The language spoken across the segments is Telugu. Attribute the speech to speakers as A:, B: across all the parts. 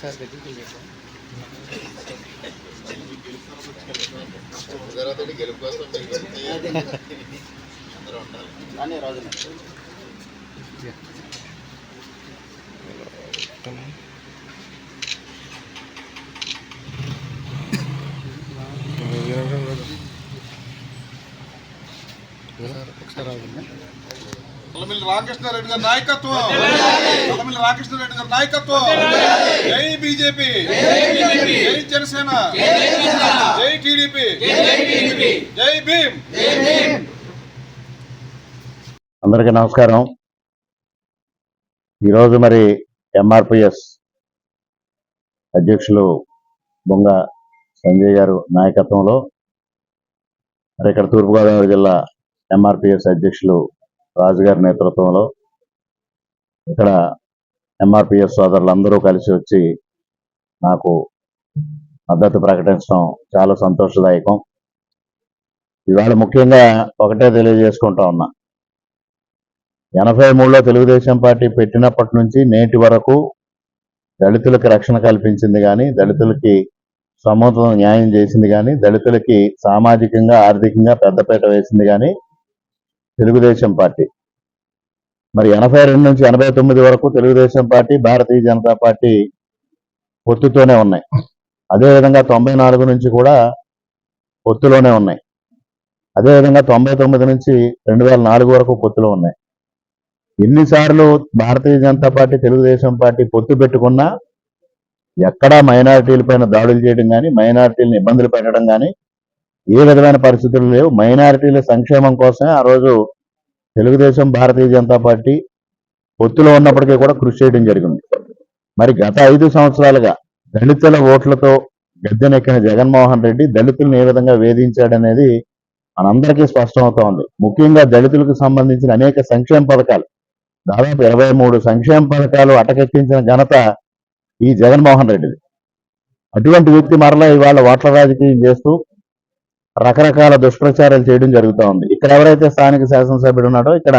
A: సార్ దగ్గరికి
B: గెలుపు కోసం అందరూ
A: రాజు ఒకసారి రాజు
C: నల్లమిల్లి రామకృష్ణారెడ్డి గారి నాయకత్వం. నల్లమిల్లి రామకృష్ణారెడ్డి గారి నాయకత్వం. జై బీజేపీ. జై జనసేన. జై టీడీపీ. జై భీమ్.
D: అందరికీ నమస్కారం. ఈరోజు మరి ఎంఆర్పిఎస్ అధ్యక్షులు బొంగ సంజయ్ గారు నాయకత్వంలో మరి ఇక్కడ తూర్పుగోదావరి జిల్లా ఎంఆర్పిఎస్ అధ్యక్షులు రాజుగారి నేతృత్వంలో ఇక్కడ ఎంఆర్పిఎస్ సోదరులందరూ కలిసి వచ్చి నాకు మద్దతు ప్రకటించడం చాలా సంతోషదాయకం. ఇవాళ ముఖ్యంగా ఒకటే తెలియజేసుకుంటా ఉన్నా. ఎనభై మూడులో తెలుగుదేశం పార్టీ పెట్టినప్పటి నుంచి నేటి వరకు దళితులకు రక్షణ కల్పించింది కానీ దళితులకి సముచిత న్యాయం చేసింది కానీ దళితులకి సామాజికంగా ఆర్థికంగా పెద్దపేట వేసింది కానీ తెలుగుదేశం పార్టీ. మరి ఎనభై రెండు నుంచి ఎనభై తొమ్మిది వరకు తెలుగుదేశం పార్టీ భారతీయ జనతా పార్టీ పొత్తుతోనే ఉన్నాయి. అదేవిధంగా తొంభై నాలుగు నుంచి కూడా పొత్తులోనే ఉన్నాయి. అదేవిధంగా తొంభై తొమ్మిది నుంచి రెండు వేల నాలుగు వరకు పొత్తులో ఉన్నాయి. ఎన్నిసార్లు భారతీయ జనతా పార్టీ తెలుగుదేశం పార్టీ పొత్తు పెట్టుకున్నా ఎక్కడా మైనారిటీల పైన దాడులు చేయడం కానీ మైనారిటీలను ఇబ్బందులు పెట్టడం కానీ ఏ విధమైన పరిస్థితులు లేవు. మైనారిటీల సంక్షేమం కోసమే ఆ రోజు తెలుగుదేశం భారతీయ జనతా పార్టీ పొత్తులో ఉన్నప్పటికీ కూడా కృషి చేయడం జరిగింది. మరి గత ఐదు సంవత్సరాలుగా దళితుల ఓట్లతో గద్దెనెక్కిన జగన్మోహన్ రెడ్డి దళితులను ఏ విధంగా వేధించాడనేది మనందరికీ స్పష్టమవుతా ఉంది. ముఖ్యంగా దళితులకు సంబంధించిన అనేక సంక్షేమ పథకాలు. దాదాపు ఇరవై మూడు సంక్షేమ పథకాలు అటకెక్కించిన ఘనత ఈ జగన్మోహన్ రెడ్డిది. అటువంటి వ్యక్తి మరలా ఇవాళ ఓట్ల రాజకీయం చేస్తూ రకరకాల దుష్ప్రచారాలు చేయడం జరుగుతూ ఉంది. ఇక్కడ ఎవరైతే స్థానిక శాసనసభ్యుడు ఉన్నాడో ఇక్కడ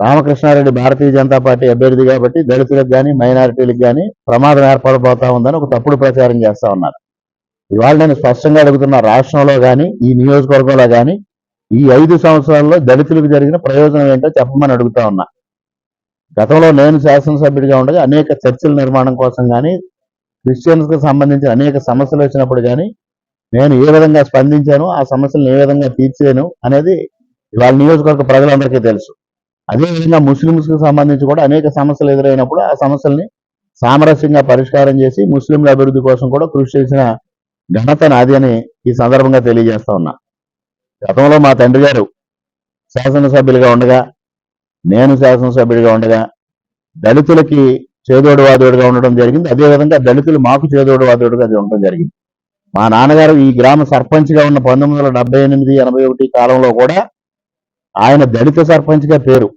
D: రామకృష్ణారెడ్డి భారతీయ జనతా పార్టీ అభ్యర్థి కాబట్టి దళితులకు కానీ మైనారిటీలకు కానీ ప్రమాదం ఏర్పడబోతా ఉందని ఒక తప్పుడు ప్రచారం చేస్తా ఉన్నారు. ఇవాళ నేను స్పష్టంగా అడుగుతున్న రాష్ట్రంలో కానీ ఈ నియోజకవర్గంలో కానీ ఈ ఐదు సంవత్సరాల్లో దళితులకు జరిగిన ప్రయోజనం ఏంటో చెప్పమని అడుగుతా ఉన్నా. గతంలో నేను శాసనసభ్యుడిగా ఉండగా అనేక చర్చల నిర్మాణం కోసం కానీ క్రిస్టియన్స్కి సంబంధించిన అనేక సమస్యలు వచ్చినప్పుడు కానీ నేను ఏ విధంగా స్పందించాను ఆ సమస్యలను ఏ విధంగా తీర్చాను అనేది ఇవాళ నియోజకవర్గ ప్రజలందరికీ తెలుసు. అదేవిధంగా ముస్లింస్కి సంబంధించి కూడా అనేక సమస్యలు ఎదురైనప్పుడు ఆ సమస్యల్ని సామరస్యంగా పరిష్కారం చేసి ముస్లింల అభివృద్ధి కోసం కూడా కృషి చేసిన ఘనత నాది అని ఈ సందర్భంగా తెలియజేస్తా ఉన్నా. గతంలో మా తండ్రి గారు శాసనసభ్యులుగా ఉండగా నేను శాసనసభ్యుడిగా ఉండగా దళితులకి చేదోడు వాదోడుగా ఉండడం జరిగింది. అదేవిధంగా దళితులు మాకు చేదోడు వాదోడుగా ఉండడం జరిగింది. మా నాన్నగారు ఈ గ్రామ సర్పంచ్గా ఉన్న పంతొమ్మిది వందల డెబ్బై ఎనిమిది ఎనభై ఒకటి కాలంలో కూడా ఆయన దళిత సర్పంచ్గా పేరు.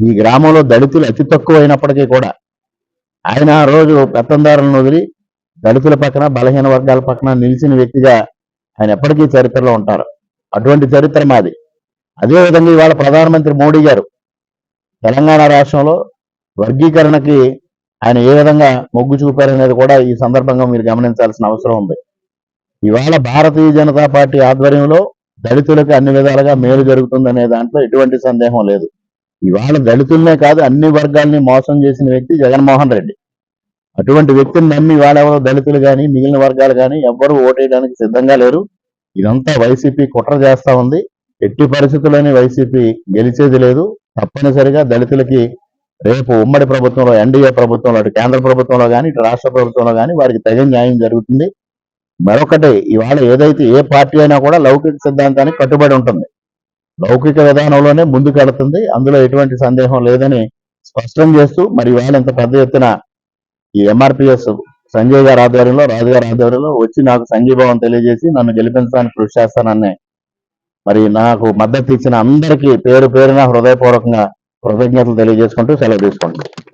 D: ఈ గ్రామంలో దళితులు అతి తక్కువ అయినప్పటికీ కూడా ఆయన ఆ రోజు పెత్తందారులను వదిలి దళితుల పక్కన బలహీన వర్గాల పక్కన నిలిచిన వ్యక్తిగా ఆయన ఎప్పటికీ చరిత్రలో ఉంటారు. అటువంటి చరిత్ర మాది. అదేవిధంగా ఇవాళ ప్రధానమంత్రి మోడీ గారు తెలంగాణ రాష్ట్రంలో వర్గీకరణకి ఆయన ఏ విధంగా మొగ్గు చూపారనేది కూడా ఈ సందర్భంగా మీరు గమనించాల్సిన అవసరం ఉంది. ఇవాళ భారతీయ జనతా పార్టీ ఆధ్వర్యంలో దళితులకు అన్ని విధాలుగా మేలు జరుగుతుందనే దాంట్లో ఎటువంటి సందేహం లేదు. ఇవాళ దళితులనే కాదు అన్ని వర్గాల్ని మోసం చేసిన వ్యక్తి జగన్మోహన్ రెడ్డి. అటువంటి వ్యక్తిని నమ్మి వాళ్ళెవరో దళితులు కానీ మిగిలిన వర్గాలు కానీ ఎవ్వరూ ఓటేయడానికి సిద్ధంగా లేరు. ఇదంతా వైసీపీ కుట్ర చేస్తా ఉంది. ఎట్టి పరిస్థితుల్లోనే వైసీపీ గెలిచేది లేదు. తప్పనిసరిగా దళితులకి రేపు ఉమ్మడి ప్రభుత్వంలో ఎన్డీఏ ప్రభుత్వంలో అటు కేంద్ర ప్రభుత్వంలో కానీ ఇటు రాష్ట్ర ప్రభుత్వంలో కానీ వారికి తగిన న్యాయం జరుగుతుంది. మరొకటి ఇవాళ ఏదైతే ఏ పార్టీ అయినా కూడా లౌకిక సిద్ధాంతానికి కట్టుబడి ఉంటుంది. లౌకిక విధానంలోనే ముందుకు వెళుతుంది అందులో ఎటువంటి సందేహం లేదని స్పష్టం చేస్తూ మరి ఇవాళ ఇంత పెద్ద ఎత్తున ఈ ఎంఆర్పిఎస్ సంజయ్ గారి ఆధ్వర్యంలో రాజుగారి ఆధ్వర్యంలో వచ్చి నాకు సంఘీభావం తెలియజేసి నన్ను గెలిపించడానికి కృషి చేస్తానని మరి నాకు మద్దతు ఇచ్చిన అందరికీ పేరు పేరున హృదయపూర్వకంగా కృతజ్ఞతలు తెలియజేసుకుంటూ సెలవు తీసుకుంటాను